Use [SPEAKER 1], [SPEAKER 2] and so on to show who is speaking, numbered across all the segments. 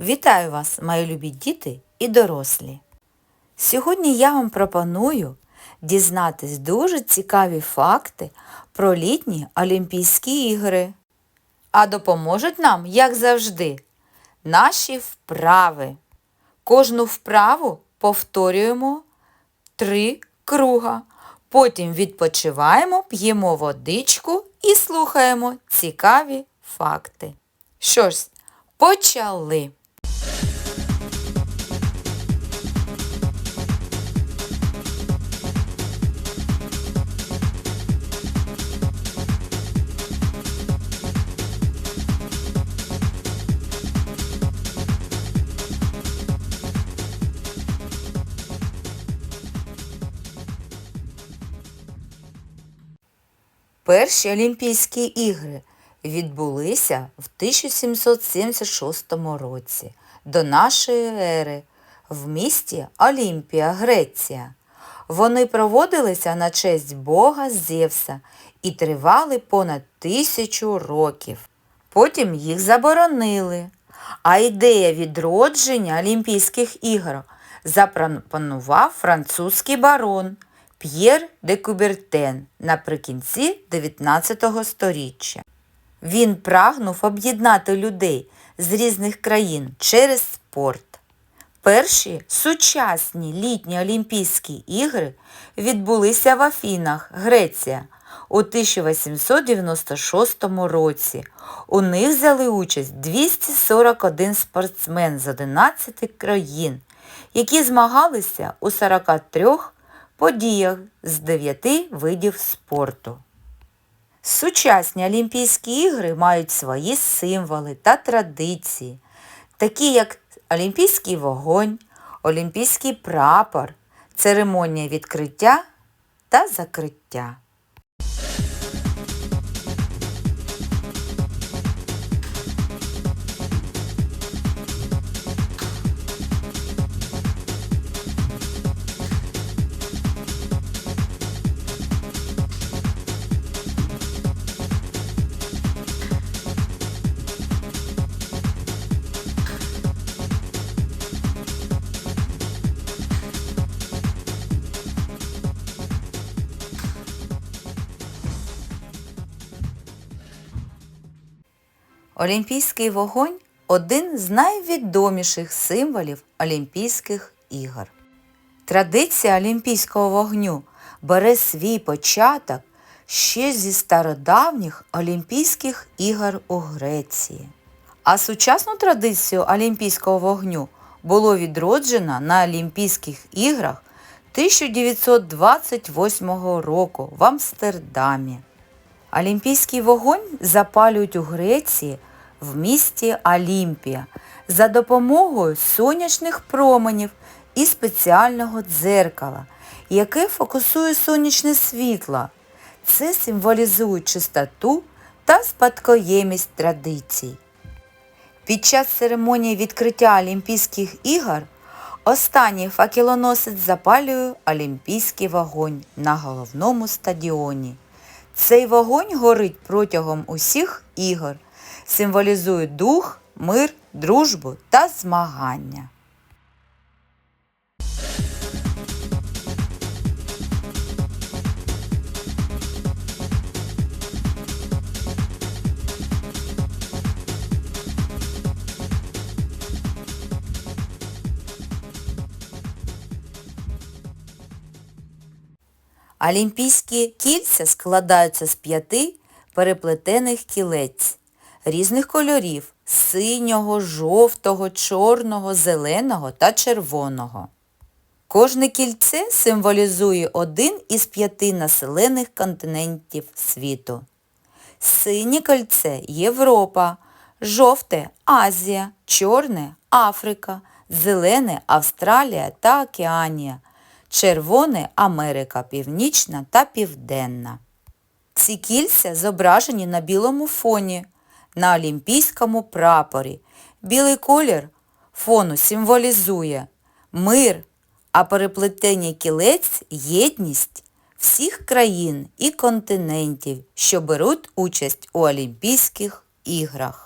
[SPEAKER 1] Вітаю вас, мої любі діти і дорослі! Сьогодні я вам пропоную дізнатись дуже цікаві факти про літні Олімпійські ігри. А допоможуть нам, як завжди, наші вправи. Кожну вправу повторюємо три круга. Потім відпочиваємо, п'ємо водичку і слухаємо цікаві факти. Що ж, почали! Перші Олімпійські ігри відбулися в 1776 році до нашої ери в місті Олімпія, Греція. Вони проводилися на честь Бога Зевса і тривали понад тисячу років. Потім їх заборонили, а ідея відродження Олімпійських ігор запропонував французький барон П'єр де Кубертен наприкінці 19 століття. Він прагнув об'єднати людей з різних країн через спорт. Перші сучасні літні Олімпійські ігри відбулися в Афінах, Греція, у 1896 році. У них взяли участь 241 спортсмен з 11 країн, які змагалися у 43 подіях з дев'яти видів спорту. Сучасні Олімпійські ігри мають свої символи та традиції, такі як Олімпійський вогонь, Олімпійський прапор, церемонія відкриття та закриття. Олімпійський вогонь один з найвідоміших символів Олімпійських ігор. Традиція Олімпійського вогню бере свій початок ще зі стародавніх Олімпійських ігор у Греції. А сучасну традицію Олімпійського вогню було відроджено на Олімпійських іграх 1928 року в Амстердамі. Олімпійський вогонь запалюють у Греції в місті Олімпія за допомогою сонячних променів і спеціального дзеркала, яке фокусує сонячне світло. Це символізує чистоту та спадкоємість традицій. Під час церемонії відкриття Олімпійських ігор останній факелоносець запалює Олімпійський вогонь на головному стадіоні. Цей вогонь горить протягом усіх ігор, символізує дух, мир, дружбу та змагання. Олімпійські кільця складаються з п'яти переплетених кілець різних кольорів синього, жовтого, чорного, зеленого та червоного. Кожне кільце символізує один із п'яти населених континентів світу. Синє кольце Європа, жовте Азія, чорне Африка, зелене Австралія та Океанія, червоне Америка Північна та Південна. Ці кільця зображені на білому фоні на олімпійському прапорі. Білий колір фону символізує мир, а переплетення кілець єдність всіх країн і континентів, що беруть участь у Олімпійських іграх.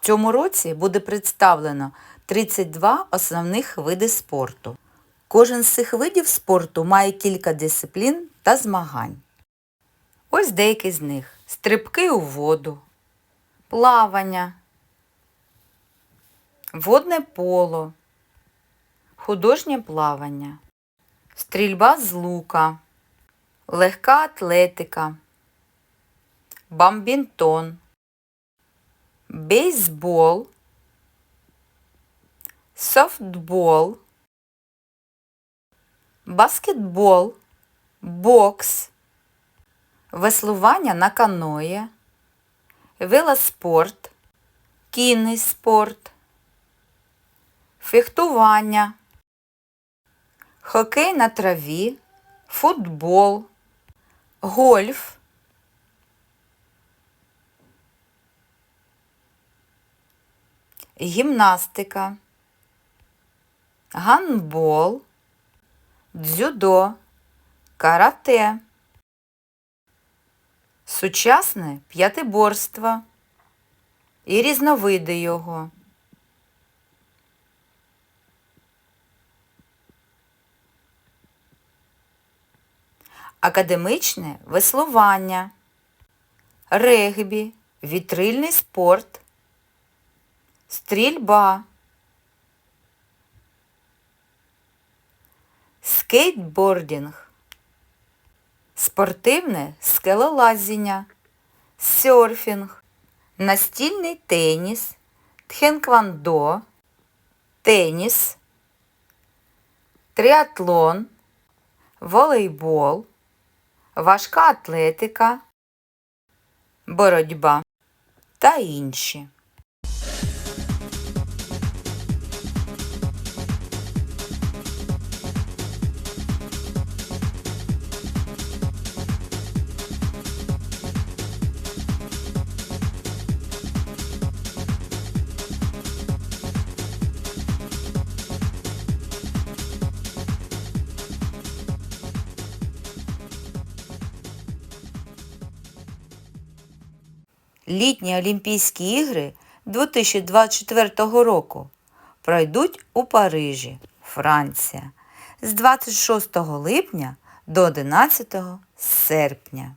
[SPEAKER 1] Цьому році буде представлено 32 основних види спорту. Кожен з цих видів спорту має кілька дисциплін та змагань. Ось деякі з них: стрибки у воду, плавання, водне поло, художнє плавання, стрільба з лука, легка атлетика, бамбінтон, бейсбол, софтбол, баскетбол, бокс, веслування на каное, велоспорт, кінний спорт, фехтування, хокей на траві, футбол, гольф, гімнастика, гандбол, дзюдо, карате, сучасне п'ятиборство і різновиди його. Академичне веслування, регбі, вітрильний спорт, стрільба, скейтбордінг, спортивне скелелазіння, серфінг, настільний теніс, тхенквандо, теніс, триатлон, волейбол, важка атлетика, боротьба. Та інші. Літні Олімпійські ігри 2024 року пройдуть у Парижі, Франція, з 26 липня до 11 серпня.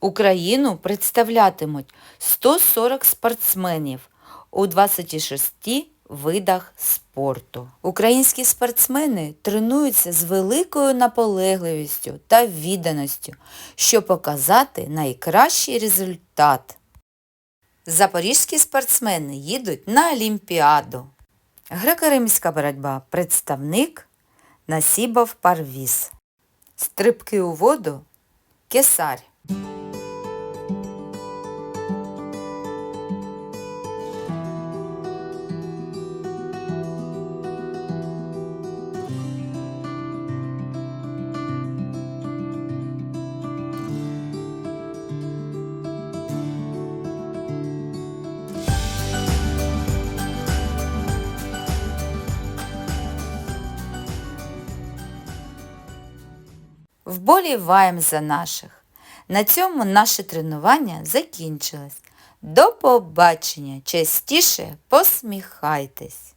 [SPEAKER 1] Україну представлятимуть 140 спортсменів у 26 видах спорту. Українські спортсмени тренуються з великою наполегливістю та відданістю, щоб показати найкращий результат. Запорізькі спортсмени їдуть на Олімпіаду. Греко-римська боротьба – представник Насібов Парвіз. Стрибки у воду – кесарь. Вболіваємо за наших. На цьому наше тренування закінчилось. До побачення! Частіше посміхайтесь!